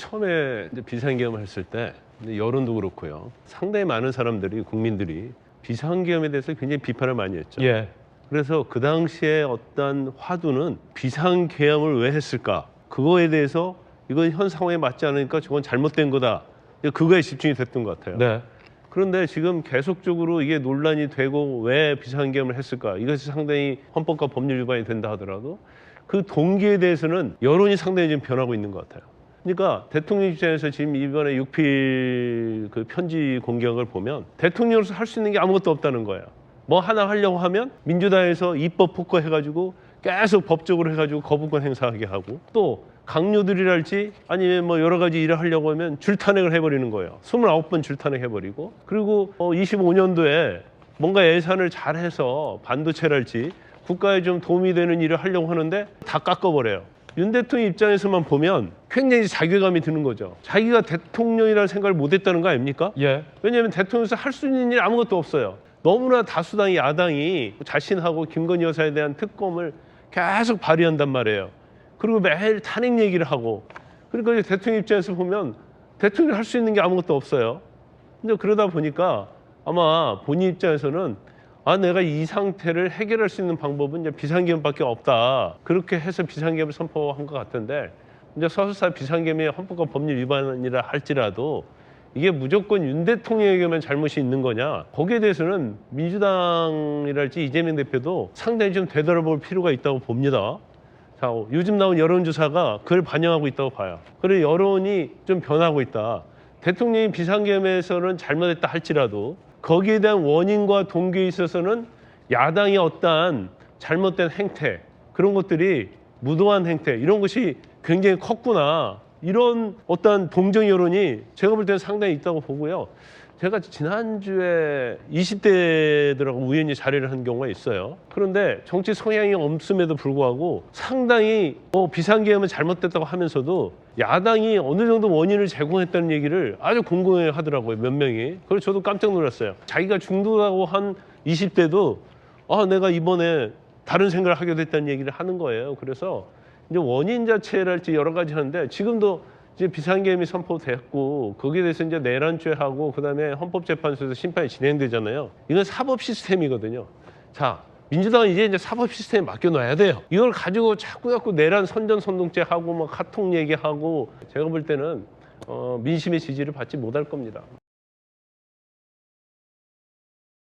처음에 이제 비상계엄을 했을 때 여론도 그렇고요. 상당히 많은 사람들이 국민들이 비상계엄에 대해서 굉장히 비판을 많이 했죠. 예. 그래서 그 당시에 어떤 화두는 비상계엄을 왜 했을까? 그거에 대해서 이건 현 상황에 맞지 않으니까 저건 잘못된 거다. 그거에 집중이 됐던 것 같아요. 네. 그런데 지금 계속적으로 이게 논란이 되고 왜 비상계엄을 했을까? 이것이 상당히 헌법과 법률 위반이 된다 하더라도 그 동기에 대해서는 여론이 상당히 지금 변하고 있는 것 같아요. 그러니까 대통령 입장에서 지금 이번에 6필 그 편지 공격을 보면 대통령으로서 할 수 있는 게 아무것도 없다는 거예요. 뭐 하나 하려고 하면 민주당에서 입법 폭거 해가지고 계속 법적으로 해가지고 거부권 행사하게 하고 또 강요들이랄지 아니면 뭐 여러 가지 일을 하려고 하면 줄탄핵을 해버리는 거예요. 29번 줄탄핵 해버리고 그리고 어 25년도에 뭔가 예산을 잘해서 반도체랄지 국가에 좀 도움이 되는 일을 하려고 하는데 다 깎아버려요. 윤 대통령 입장에서만 보면 굉장히 자괴감이 드는 거죠. 자기가 대통령이라는 생각을 못했다는 거 아닙니까? 예. 왜냐하면 대통령에서 할 수 있는 일 아무것도 없어요. 너무나 다수당이 야당이 자신하고 김건희 여사에 대한 특검을 계속 발의한단 말이에요. 그리고 매일 탄핵 얘기를 하고 그러니까 이제 대통령 입장에서 보면 대통령이 할수 있는 게 아무것도 없어요. 근데 그러다 보니까 아마 본인 입장에서는 아 내가 이 상태를 해결할 수 있는 방법은 이제 비상계엄밖에 없다. 그렇게 해서 비상계엄을 선포한 것 같은데 이제 서술사 비상계엄이 헌법과 법률 위반이라 할지라도 이게 무조건 윤 대통령에게만 잘못이 있는 거냐 거기에 대해서는 민주당이랄지 이재명 대표도 상당히 좀 되돌아볼 필요가 있다고 봅니다. 자, 요즘 나온 여론조사가 그걸 반영하고 있다고 봐요. 그리고 여론이 좀 변하고 있다. 대통령이 비상계엄에서는 잘못했다 할지라도 거기에 대한 원인과 동기에 있어서는 야당이 어떠한 잘못된 행태 그런 것들이 무도한 행태 이런 것이 굉장히 컸구나 이런 어떠한 동정 여론이 제가 볼 때는 상당히 있다고 보고요. 제가 지난주에 20대들하고 우연히 자리를 한 경우가 있어요. 그런데 정치 성향이 없음에도 불구하고 상당히 뭐 비상계엄은 잘못됐다고 하면서도 야당이 어느 정도 원인을 제공했다는 얘기를 아주 궁금해 하더라고요. 몇 명이. 그래서 저도 깜짝 놀랐어요. 자기가 중도라고 한 20대도 아, 내가 이번에 다른 생각을 하게 됐다는 얘기를 하는 거예요. 그래서 이제 원인 자체랄지 여러 가지 하는데 지금도 이제 비상계엄이 선포됐고 거기에 대해서 이제 내란죄하고 그다음에 헌법재판소에서 심판이 진행되잖아요. 이건 사법 시스템이거든요. 자, 민주당은 이제 이제 사법 시스템에 맡겨놔야 돼요. 이걸 가지고 자꾸 자꾸 내란 선전 선동죄 하고 뭐 카톡 얘기하고 제가 볼 때는 어, 민심의 지지를 받지 못할 겁니다.